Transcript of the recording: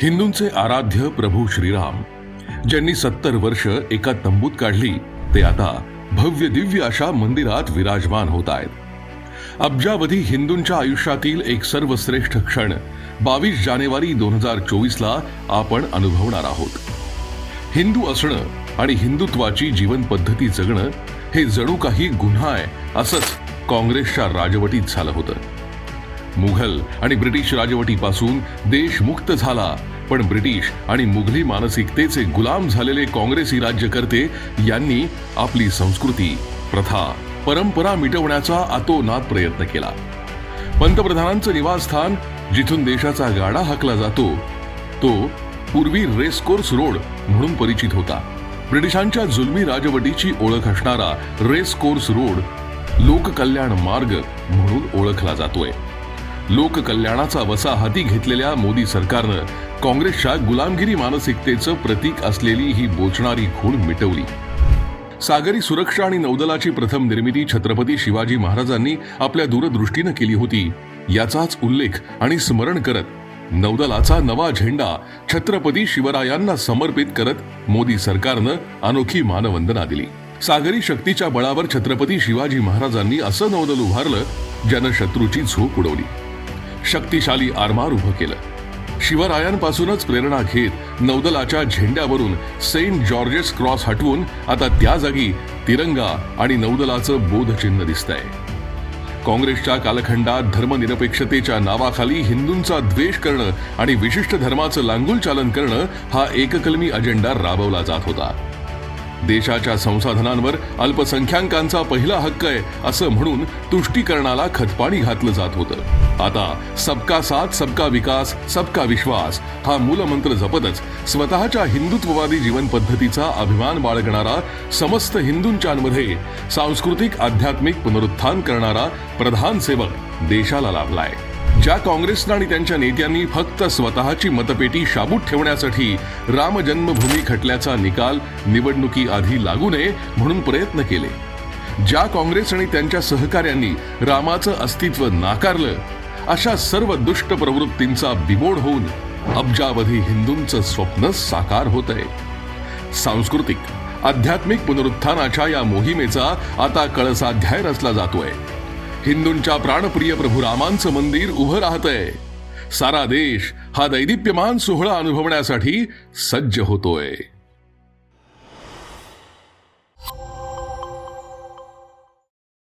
हिंदूंचे आराध्य प्रभू श्रीराम ज्यांनी सत्तर वर्ष एका तंबूत काढली ते आता भव्य दिव्य अशा मंदिरात विराजमान होत आहेत अब्जावधी हिंदूंच्या आयुष्यातील एक सर्वश्रेष्ठ क्षण बावीस जानेवारी दोन हजार चोवीस ला आपण अनुभवणार आहोत. हिंदू असणं आणि हिंदुत्वाची जीवन पद्धती जगणं हे जणू काही गुन्हा आहे असंच काँग्रेसच्या राजवटीत झालं होतं. मुघल आणि ब्रिटिश राजवटीपासून देश मुक्त झाला. पण ब्रिटिश आणि मुघली मानसिकतेचे गुलाम झालेले काँग्रेसी राज्यकर्ते यांनी आपली संस्कृती प्रथा परंपरा मिटवण्याचा अतोनात प्रयत्न केला. पंतप्रधानांचं निवासस्थान जिथून देशाचा गाडा हाकला जातो तो पूर्वी रेसकोर्स रोड म्हणून परिचित होता. ब्रिटिशांच्या जुलमी राजवटीची ओळख असणारा रेसकोर्स रोड लोककल्याण मार्ग म्हणून ओळखला जातोय. लोककल्याणाचा वसा हाती घेतलेल्या मोदी सरकारनं काँग्रेसच्या गुलामगिरी मानसिकतेचं प्रतीक असलेली ही बोचणारी खूण मिटवली. सागरी सुरक्षा आणि नौदलाची प्रथम निर्मिती छत्रपती शिवाजी महाराजांनी आपल्या दूरदृष्टीनं केली होती. याचाच उल्लेख आणि स्मरण करत नौदलाचा नवा झेंडा छत्रपती शिवरायांना समर्पित करत मोदी सरकारनं अनोखी मानवंदना दिली. सागरी शक्तीच्या बळावर छत्रपती शिवाजी महाराजांनी असं नौदल उभारलं ज्यानं शत्रूची झोप उडवली. शक्तिशाली आरमार उभं केलं. शिवरायांपासूनच प्रेरणा घेत नौदलाच्या झेंड्यावरून सेंट जॉर्जेस क्रॉस हटवून आता त्या जागी तिरंगा आणि नौदलाचं बोधचिन्ह दिसतंय. काँग्रेसच्या कालखंडात धर्मनिरपेक्षतेच्या नावाखाली हिंदूंचा द्वेष करणं आणि विशिष्ट धर्माचं लांगूल चालन करणं हा एककलमी अजेंडा राबवला जात होता. देशाच्या संसाधनांवर अल्पसंख्याकांचा पहिला हक्क आहे असं म्हणून तुष्टीकरणाला खतपाणी घातलं जात होतं. आता सबका साथ सबका विकास सबका विश्वास हा मूलमंत्र जपतच स्वतःच्या हिंदुत्ववादी जीवन पद्धतीचा अभिमान बाळगणारा समस्त हिंदूंच्यामध्ये सांस्कृतिक आध्यात्मिक पुनरुत्थान करणारा प्रधान सेवक देशाला लाभलाय. ज्या काँग्रेसनं आणि त्यांच्या नेत्यांनी फक्त स्वतःची मतपेटी शाबूत ठेवण्यासाठी राम जन्मभूमी खटल्याचा निकाल निवडणुकी आधी लागू नये म्हणून प्रयत्न केले. ज्या काँग्रेस आणि त्यांच्या सहकाऱ्यांनी रामाचं अस्तित्व नाकारलं अशा सर्व दुष्ट प्रवृत्तींचा बिमोड होऊन अब्जावधी हिंदूंचं स्वप्न साकार होत आहे सांस्कृतिक आध्यात्मिक पुनरुत्थानाच्या या मोहिमेचा आता कळसाध्याय रचला जातोय. हिंदूंच्या प्राणप्रिय प्रभू रामांचं मंदिर उभं राहतंय. सारा देश हा दैदिप्यमान सोहळा अनुभवण्यासाठी सज्ज होतोय.